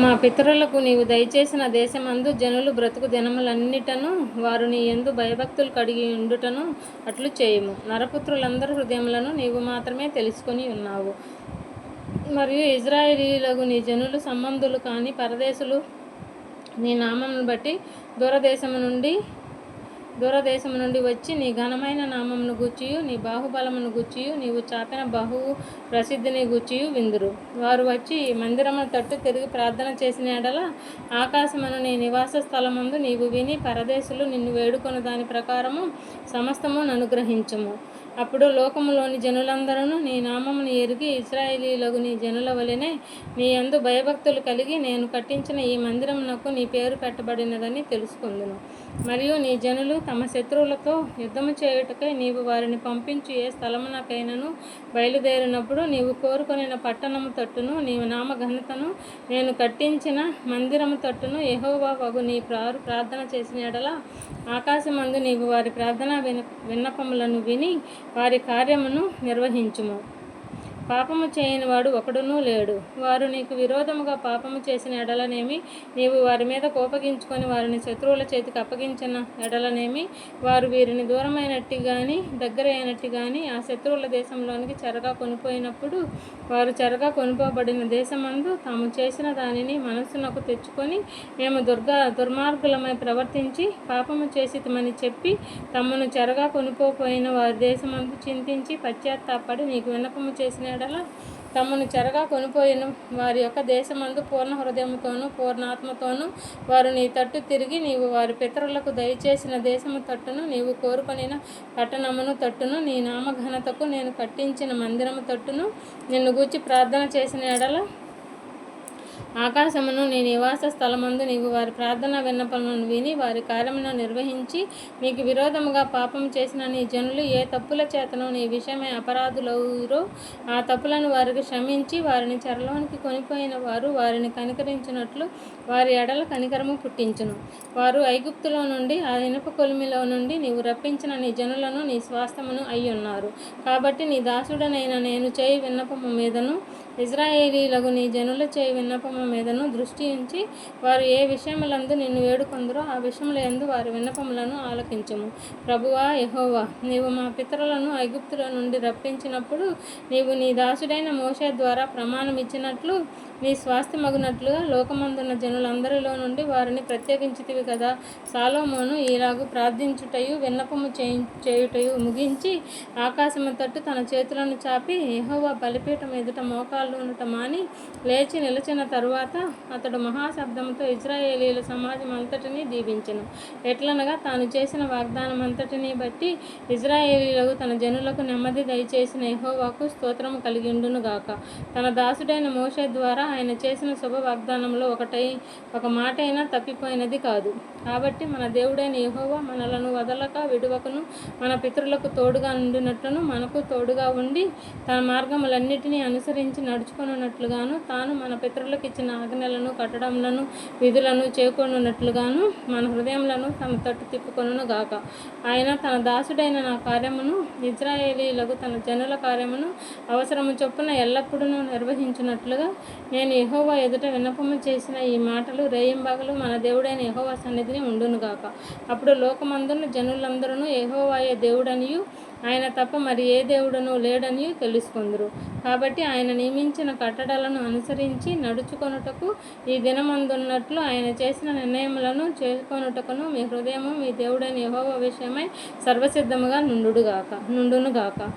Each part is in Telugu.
మా పితరులకు నీవు దయచేసిన దేశమందు జనులు బ్రతుకు దినములన్నిటను వారు నీ ఎందు భయభక్తులు కడిగి ఉండుటను అట్లు చేయము. నరపుత్రులందరి హృదయములను నీవు మాత్రమే తెలుసుకొని ఉన్నావు. మరియు ఇజ్రాయేలీలకు నీ జనులు సంబంధులు కానీ పరదేశులు నీ నామమును బట్టి దూరదేశము నుండి దూరదేశము నుండి వచ్చి నీ ఘనమైన నామమును గుచ్చియు నీ బాహుబలమును గుచ్చియు నీవు చాపిన బహు ప్రసిద్ధిని గుచ్చియు విందురు. వారు వచ్చి మందిరమును తట్టు తిరిగి ప్రార్థన చేసిన ఎడల ఆకాశమును నీ నివాస స్థలమందు నీవు విని పరదేశులు నిన్ను వేడుకొని దాని ప్రకారము సమస్తము అనుగ్రహించము. అప్పుడు లోకములోని జనులందరూ నీ నామమును ఎరిగి ఇస్రాయేలీలకు నీ జనుల వలనే నీ అందు భయభక్తులు కలిగి నేను కట్టించిన ఈ మందిరమునకు నీ పేరు పెట్టబడినదని తెలుసుకుందును. మరియు నీ జనులు తమ శత్రువులతో యుద్ధము చేయుటకై నీవు వారిని పంపించి ఏ స్థలమునకైనను బయలుదేరినప్పుడు నీవు కోరుకొనిన పట్టణము తట్టును నీ నామఘనతను నేను కట్టించిన మందిరము తట్టును యెహోవా వగు నీ ప్రారు ప్రార్థన చేసిన ఎడల ఆకాశమందు నీవు వారి ప్రార్థన విన విన్నపములను విని వారి కార్యమును నిర్వహించుము. పాపము చేయని వాడు ఒకడునూ లేడు. వారు నీకు విరోధముగా పాపము చేసిన ఎడలనేమి నీవు వారి మీద కోపగించుకొని వారిని శత్రువుల చేతికి అప్పగించిన ఎడలనేమి వారు వీరిని దూరమైనట్టు కానీ దగ్గర అయినట్టు కానీ ఆ శత్రువుల దేశంలోనికి చెరగా కొనిపోయినప్పుడు వారు చెరగా కొనిపోబడిన దేశమందు తాము చేసిన దానిని మనస్సునకు తెచ్చుకొని మేము దుర్గా దుర్మార్గులమై ప్రవర్తించి పాపము చేసితమని చెప్పి తమను చెరగా కొనిపోపోయిన వారి దేశమందు చింతించి పశ్చాత్తాపడి నీకు విన్నపము చేసిన ఎడల తమను చెరగా కొనిపోయిన వారి యొక్క దేశమందు పూర్ణ హృదయంతోనూ పూర్ణాత్మతోనూ వారు నీ తట్టు తిరిగి నీవు వారి పితరులకు దయచేసిన దేశము తట్టును నీవు కోరుకొనిన పట్టణమును తట్టును నీ నామఘనతకు నేను కట్టించిన మందిరము తట్టును నిన్ను గూర్చి ప్రార్థన చేసిన ఎడల ఆకాశమును నీ నివాస స్థలమందు నీవు వారి ప్రార్థన విన్నపములను విని వారి కార్యమును నిర్వహించి నీకు విరోధముగా పాపం చేసిన నీ జనులు ఏ తప్పుల చేతను నీ విషయమై అపరాధులవురో ఆ తప్పులను వారికి క్షమించి వారిని చెరలోనికి కొనిపోయిన వారు వారిని కనికరించినట్లు వారి ఎడల కనికరము పుట్టించును. వారు ఐగుప్తులో నుండి ఆ ఇనుప కొలిమిలో నుండి నీవు రప్పించిన నీ జనులను నీ స్వాస్థమును అయి ఉన్నారు కాబట్టి నీ దాసుడనైన నేను చేయి విన్నపము మీదను ఇజ్రాయేలీలకు నీ జనుల చేయి విన్నపము మీదను దృష్టి ఉంచి వారు ఏ విషయములందు నిన్ను వేడుకొందరో ఆ విషయముల యందు వారి విన్నపములను ఆలకించము. ప్రభువా యహోవా నీవు మా పితరులను ఐగుప్తుల నుండి రప్పించినప్పుడు నీవు నీ దాసుడైన మోషే ద్వారా ప్రమాణం ఇచ్చినట్లు నీ స్వాస్థ్యమగునట్లుగా లోకమందున్న జనులందరిలో నుండి వారిని ప్రత్యేకించితివి కదా. సాలోమోను ఈలాగు ప్రార్థించుటయు విన్నపము చేయుటయు ముగించి ఆకాశము తట్టు తన చేతులను చాపి యెహోవా బలిపీఠం ఎదుట మోకాళ్ళు ఉండటమాని లేచి నిలిచిన తరువాత తరువాత అతడు మహాశబ్దంతో ఇజ్రాయేలీల సమాజం అంతటినీ దీవించను. ఎట్లనగా తాను చేసిన వాగ్దానం అంతటినీ బట్టి ఇజ్రాయేలీలకు తన జనులకు నెమ్మది దయచేసిన ఎహోవాకు స్తోత్రం కలిగిండును గాక. తన దాసుడైన మోషే ద్వారా ఆయన చేసిన శుభ వాగ్దానంలో ఒకటై ఒక మాట అయినా తప్పిపోయినది కాదు. కాబట్టి మన దేవుడైన ఎహోవా మనలను వదలక విడువకను మన పితరులకు తోడుగా ఉండినట్లును మనకు తోడుగా ఉండి తన మార్గములన్నిటినీ అనుసరించి నడుచుకున్నట్లుగాను తాను మన పితరులకు ఇచ్చిన ఆజ్ఞలను కట్టడంలను విధులను చేకొనున్నట్లుగాను మన హృదయములను తమ తట్టు తిప్పుకొనును గాక. ఆయన తన దాసుడైన నా కార్యమును ఇజ్రాయేలీలకు తన జనుల కార్యమును అవసరము చొప్పున ఎల్లప్పుడూ నిర్వహించినట్లుగా నేను ఎహోవా ఎదుట విన్నపము చేసిన ఈ మాటలు రేయింబాగలు మన దేవుడైన ఎహోవా సన్నిధిని ఉండునుగాక అప్పుడు లోకమందున జనులందరూ ఎహోవాయ దేవుడనియు ఆయన తప్ప మరి ఏ దేవుడను లేడని తెలుసుకుందరు. కాబట్టి ఆయన నియమించిన కట్టడలను అనుసరించి నడుచుకొనుటకు ఈ దినమందున్నట్లు ఆయన చేసిన నిర్ణయములను చేసుకొనుటకును మీ హృదయము మీ దేవుడైన యహోవ విషయమై సర్వసిద్ధముగా నుండుగాక నుండునుగాక.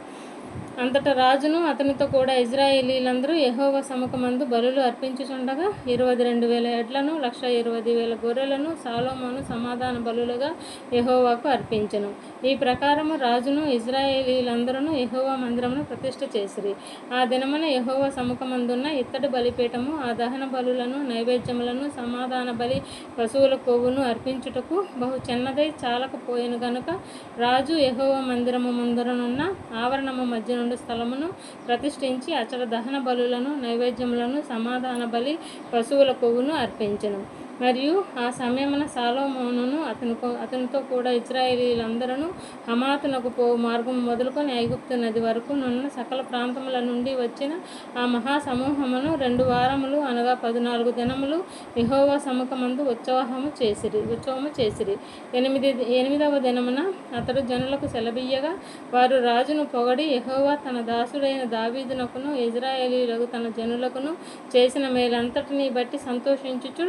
అంతటా రాజును అతనితో కూడా ఇజ్రాయేలీలందరూ యహోవ సముఖమందు బలులు అర్పించుచుండగా ఇరవై రెండు వేల ఎడ్లను లక్ష ఇరవై వేల గొర్రెలను సాలోమోను సమాధాన బలులుగా యహోవాకు అర్పించను. ఈ ప్రకారము రాజును ఇజ్రాయేలీలందరూ యహోవా మందిరమును ప్రతిష్ఠ చేసిరి. ఆ దినమున యహోవ సముఖమందున్న ఇత్తడి బలిపీఠము ఆ దహన బలులను నైవేద్యములను సమాధాన బలి పశువుల కొవ్వును అర్పించుటకు బహు చిన్నదై చాలకపోయిన గనుక రాజు యహోవ మందిరము ముందరనున్న ఆవరణము మధ్యన నుండి స్థలమును ప్రతిష్ఠించి అచట దహన బలులను నైవేద్యములను సమాధాన బలి పశువుల కొవ్వును అర్పించను. మరియు ఆ సమయమున సాలోమోనును అతను అతనితో కూడా ఇజ్రాయేలీలందరూ హమాతునకు పో మార్గం మొదలుకొని ఐగుప్తు నది వరకు నున్న సకల ప్రాంతముల నుండి వచ్చిన ఆ మహా సమూహమును రెండు వారములు అనగా పద్నాలుగు దినములు యెహోవా సముఖమందు ఉత్సవము చేసిరి ఉత్సవము చేసిరి. ఎనిమిది ఎనిమిదవ దినమున అతడు జనులకు సెలబీయగా వారు రాజును పొగడి యహోవా తన దాసుడైన దావీదునకును ఇజ్రాయేలీలకు తన జనులకును చేసిన మేలంతటిని బట్టి సంతోషించుచు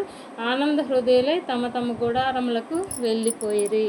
ఆనంద హృదయులై తమ తమ గుడారములకు వెళ్ళిపోయిరి.